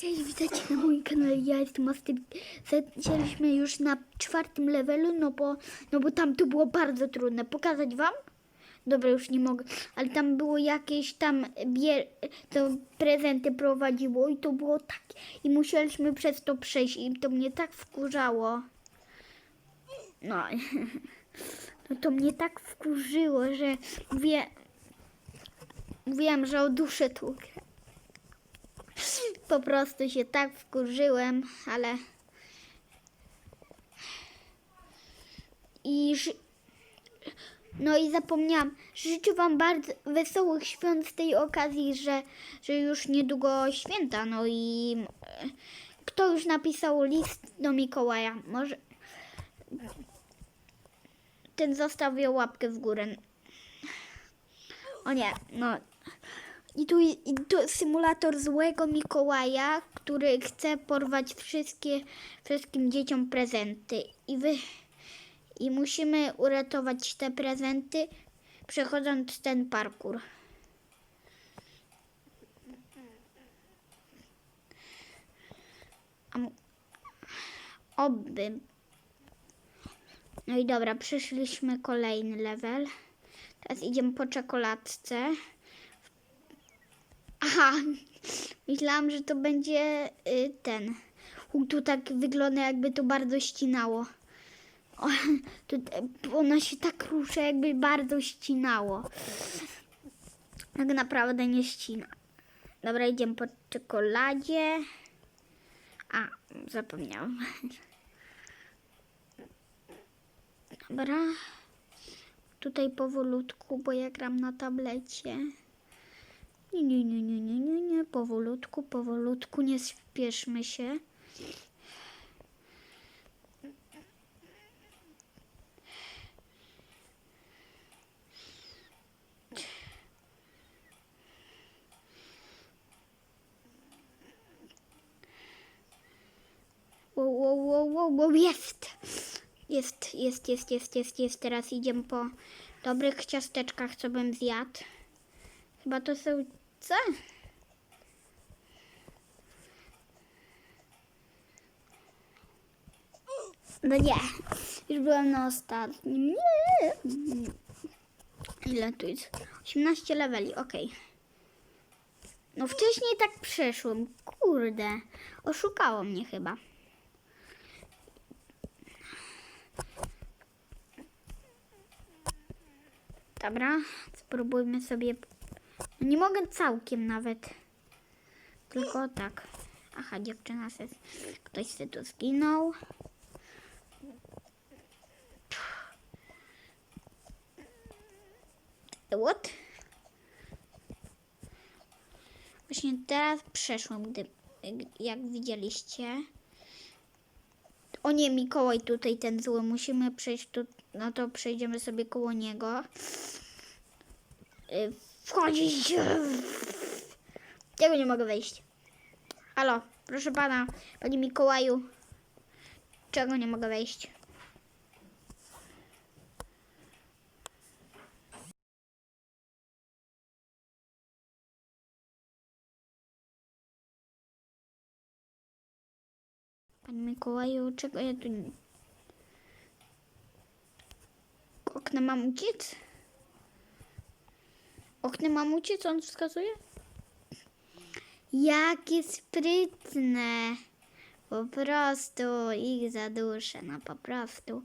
Cześć, witajcie na moim kanale, ja jestem Master. Zaczęliśmy już na czwartym levelu, no bo, no bo tam to było bardzo trudne. Pokazać wam? Dobra, już nie mogę, ale tam było jakieś tam, bie, to prezenty prowadziło i to było tak, i musieliśmy przez to przejść i to mnie tak wkurzało. No, no to mnie tak wkurzyło, że wie, wiem, że oduszę tu grę. Po prostu się tak wkurzyłem, ale. I. No i zapomniałam. Życzę Wam bardzo wesołych świąt z tej okazji, że, że już niedługo święta. No i. e, Kto już napisał list do Mikołaja? Może. Ten zostawił łapkę w górę. O nie, no. I tu, I tu symulator złego Mikołaja, który chce porwać wszystkie, wszystkim dzieciom prezenty. I, wy, I musimy uratować te prezenty, przechodząc ten parkour. Oby. No i dobra, przyszliśmy kolejny level. Teraz idziemy po czekoladce. Myślałam, że to będzie y, ten. Tu tak wygląda, jakby to bardzo ścinało. O, ona się tak rusza, jakby bardzo ścinało. Tak naprawdę nie ścina. Dobra, idziemy po czekoladzie. A, zapomniałam. Dobra. Tutaj powolutku, bo ja gram na tablecie. Nie, nie, nie, nie, nie, nie, nie, powolutku, powolutku, nie spieszmy się. Wow, wow, wow, wow, wow, jest! Jest, jest, jest, jest, jest, jest. Teraz idziemy po dobrych ciasteczkach, co bym zjadł. Chyba to są co? No nie, już byłem na ostatnim. Nie. Ile tu jest? 18 leveli, okej. No wcześniej tak przeszłem, kurde. Oszukało mnie chyba. Dobra, spróbujmy sobie. Nie mogę całkiem nawet. Tylko tak. Aha, dziewczyna se... Ktoś se tu zginął. What? Właśnie teraz przeszłam, gdy, jak widzieliście. O nie, Mikołaj tutaj ten zły. Musimy przejść tu. No to przejdziemy sobie koło niego. Wchodzić. Tego nie mogę wejść. Halo, proszę pana, panie Mikołaju. Czego nie mogę wejść? Panie Mikołaju, czego ja tu. Okna mam uciec? Okna mam uciec, on wskazuje? Jakie sprytne. Po prostu ich zaduszę, no po prostu.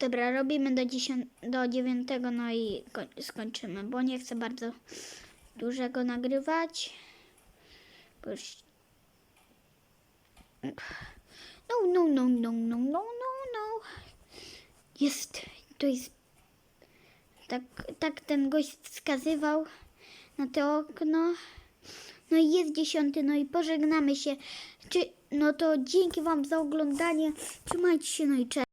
Dobra, robimy do, 10, do 9, no i koń- skończymy, bo nie chcę bardzo dużego nagrywać. Bo już... No, no, no, no, no, no, no, no. Jest, to jest tak, tak ten gość wskazywał na to okno. No i jest dziesiąty, no i pożegnamy się. Czy, no to dzięki Wam za oglądanie. Trzymajcie się, no i cześć.